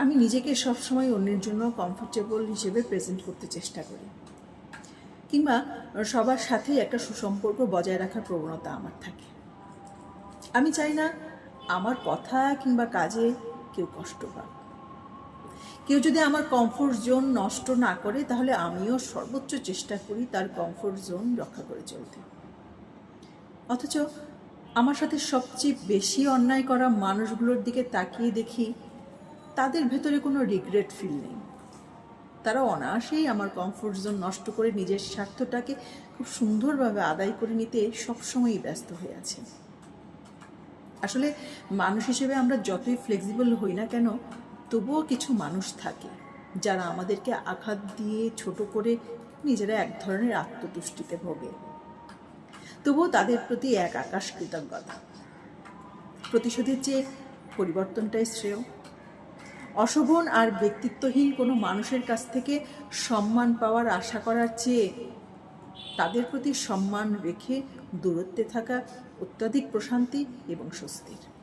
আমি নিজেকে সবসময় অন্যের জন্য কমফোর্টেবল হিসেবে প্রেজেন্ট করতে চেষ্টা করি। কিংবা সবার সাথেই একটা সুসম্পর্ক বজায় রাখার প্রবণতা আমার থাকে। আমি চাই না আমার কথা কিংবা কাজে কেউ কষ্ট পাক। কেউ যদি আমার কমফোর্ট জোন নষ্ট না করে, তাহলে আমিও সর্বোচ্চ চেষ্টা করি তার কমফোর্ট জোন রক্ষা করে চলতে। অথচ, আমার সাথে সবচেয়ে বেশি অন্যায় করা মানুষগুলোর দিকে তাকিয়ে দেখি তাদের ভেতরে কোনো রিগ্রেট ফিল নেই। তারা অনায়াসেই আমার কমফোর্ট জোন নষ্ট করে নিজের স্বার্থটাকে খুব সুন্দরভাবে আদায় করে নিতে সবসময়ই ব্যস্ত হয়ে আছে। আসলে মানুষ হিসেবে আমরা যতই ফ্লেক্সিবল হই না কেন, তবুও কিছু মানুষ থাকে যারা আমাদেরকে আঘাত দিয়ে ছোট করে নিজেরা এক ধরনের আত্মতুষ্টিতে ভোগে। তবুও তাদের প্রতি এক আকাশ কৃতজ্ঞতা। প্রতিশোধের চেয়ে পরিবর্তনটাই শ্রেয়। অশোভন আর ব্যক্তিত্বহীন কোনো মানুষের কাছ থেকে সম্মান পাওয়ার আশা করার চেয়ে তাদের প্রতি সম্মান রেখে দূরত্বে থাকা অত্যাধিক প্রশান্তি এবং স্বস্তির।